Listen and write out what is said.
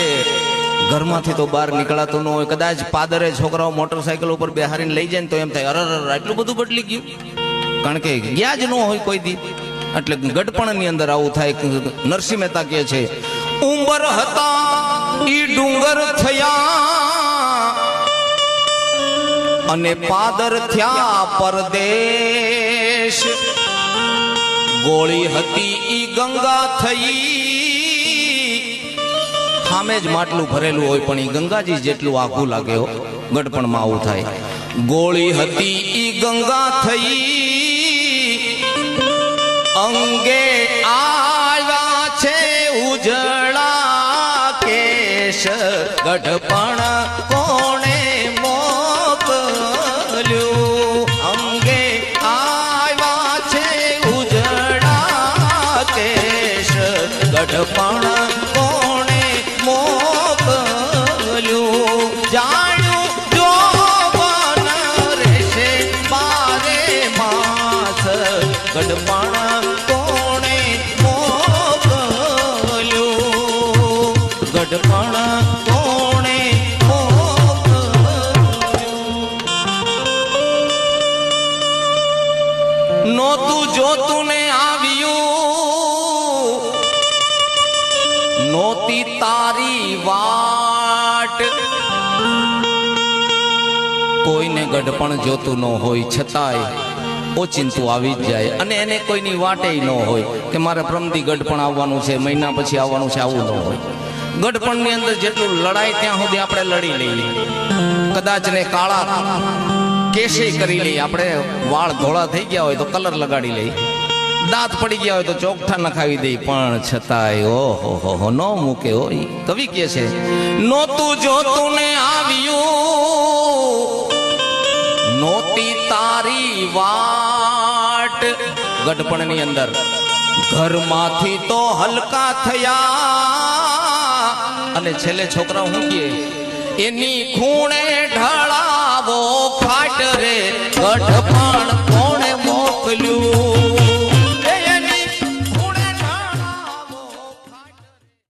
કે ઘરમાંથી તો બહાર નીકળાતું ન હોય. કદાચ પાદરે છોકરાઓ મોટરસાયકલ ઉપર બેહારીને લઈ જાય ને તો એમ થાય, અરર એટલું બધું બદલી ગયું. કારણ કે ગયા જ ન હોય કોઈ દી. એટલે ગડપણની અંદર આવું થાય. નરસિંહ મહેતા કહે છે, ઉંબર હતા, ઈ ડુંગર થયા. અને પાદર થયા પરદેશ. ગોળી હતી ઈ ગંગા થઈ. સામે જ માટલું ભરેલું હોય પણ એ ગંગાજી જેટલું આઘું લાગે હો, ગડપણમાં આવું થાય. ગોળી હતી ઈ ગંગા થઈ, અંગે આવ્યા છે ઉજળા કેશ. ગઢપણ કોણે ગઢપણ ગઢપણ કોણે નોતું જોતું ને આવ્યું. નોતી તારી વાટ. કોઈને ગઢપણ જોતું ન હોય, છતાંય ઓચિંતું આવી જ જાય. અને એને કોઈની વાટે ન હોય કે મારે પ્રમદી ગઢપણ આવવાનું છે, મહિના પછી આવવાનું છે, આવું ન હોય. ગઢપણની અંદર જેટલું લડાય ત્યાં સુધી આપણે લડી લઈએ. કદાચ ને કાળા કેશે કરી લઈએ. આપણે વાળ ધોળા થઈ ગયા હોય તો કલર લગાડી લઈએ. દાંત પડી ગયા હોય તો ચોકઠા નખાવી દઈ પણ છતાંય, ઓહો, હો હો, ન મૂકે હોય કવિ કે છે નોતું જોતું ને આવ્યું. નોતી તારી વાટ. ગઢપણની અંદર ઘરમાંથી તો હલકા થયા. અને છેલ્લે છોકરા હું કહે? એની ખૂણે ઢળાવો ફાટ રે ગઢ